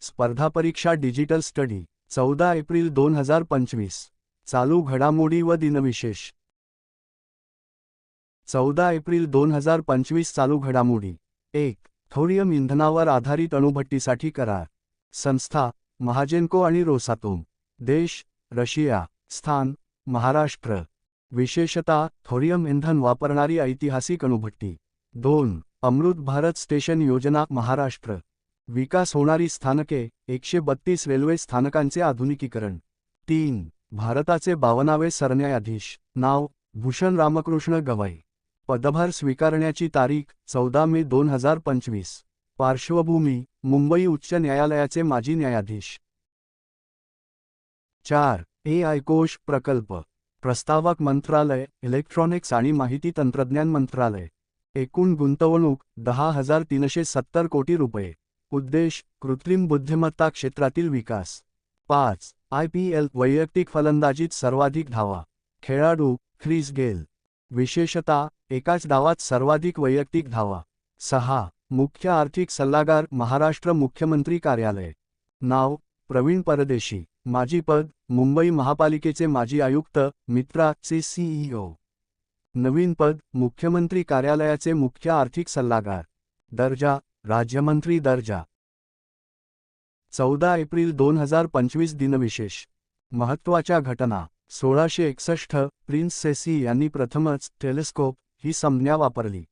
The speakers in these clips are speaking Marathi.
स्पर्धा परीक्षा डिजिटल स्टडी चौदा एप्रिल दोन हजार पंचवीस. चालू घडामोडी व दिनविशेष. चौदा एप्रिल दोन हजार पंचवीस चालू घडामोडी. एक थोरियम इंधनावर आधारित अणुभट्टीसाठी करार. संस्था महाजेनको आणि रोसातोम देश रशिया स्थान महाराष्ट्र. विशेषतः थोरियम इंधन वापरणारी ऐतिहासिक अणुभट्टी. दोन अमृत भारत स्टेशन योजना महाराष्ट्र. विकास होणारी स्थानके एकशे बत्तीस रेल्वे स्थानकांचे आधुनिकीकरण. तीन भारताचे बावनावे सरन्यायाधीश. नाव भूषण रामकृष्ण गवई. पदभार स्वीकारण्याची तारीख चौदा मे दोन हजार पंचवीस. पार्श्वभूमी मुंबई उच्च न्यायालयाचे माजी न्यायाधीश. चार ए आयकोश प्रकल्प. प्रस्तावक मंत्रालय इलेक्ट्रॉनिक्स आणि माहिती तंत्रज्ञान मंत्रालय. एकूण गुंतवणूक दहा हजार तीनशे सत्तर कोटी रुपये. उद्देश कृत्रिम बुद्धिमत्ता क्षेत्रातील विकास. पाच आय पी एल वैयक्तिक फलंदाजीत सर्वाधिक धावा. खेळाडू ख्रिस गेल. विशेषतः एकाच डावात सर्वाधिक वैयक्तिक धावा. सहा मुख्य आर्थिक सल्लागार महाराष्ट्र मुख्यमंत्री कार्यालय. नाव प्रवीण परदेशी. माजी पद मुंबई महापालिकेचे माजी आयुक्त मित्राचे सीईओ नवीन पद मुख्यमंत्री कार्यालयाचे मुख्य आर्थिक सल्लागार. दर्जा राज्यमंत्री दर्जा. चौदा एप्रिल दोन हजार पंचवीस दिनविशेष. महत्त्वाच्या घटना. सोळाशे एकसष्ट. प्रिन्स सेसी यांनी प्रथमच टेलिस्कोप ही संज्ञा वापरली.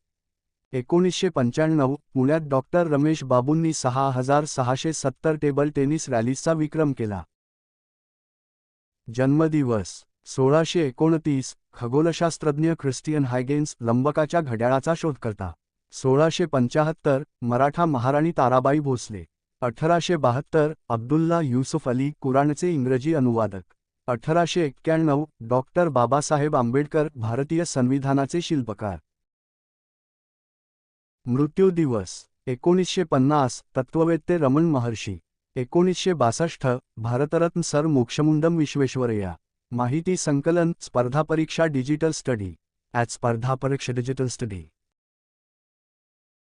एकोणीसशे पंच्याण्णव. पुण्यात डॉक्टर रमेश बाबूंनी सहा हजार सहाशे सत्तर टेबल टेनिस रॅलीजचा विक्रम केला. जन्मदिवस. सोळाशे एकोणतीस. खगोलशास्त्रज्ञ ख्रिस्टियन हायगेन्स लंबकाच्या घड्याळाचा शोधकर्ता सोळाशे पंचाहत्तर मराठा महाराणी ताराबाई भोसले. अठराशे बहात्तर अब्दुल्ला युसुफ अली कुराणचे इंग्रजी अनुवादक. अठराशे एक्क्याण्णव डॉक्टर बाबासाहेब आंबेडकर भारतीय संविधानाचे शिल्पकार. मृत्यू दिवस एकोणीसशे पन्नास तत्ववेत्ते रमण महर्षी. एकोणीसशे बासष्ट भारतरत्न सर मोक्षमुंडम विश्वेश्वरय्या माहिती संकलन स्पर्धा परीक्षा डिजिटल स्टडी. ॲट स्पर्धा परीक्षा डिजिटल स्टडी.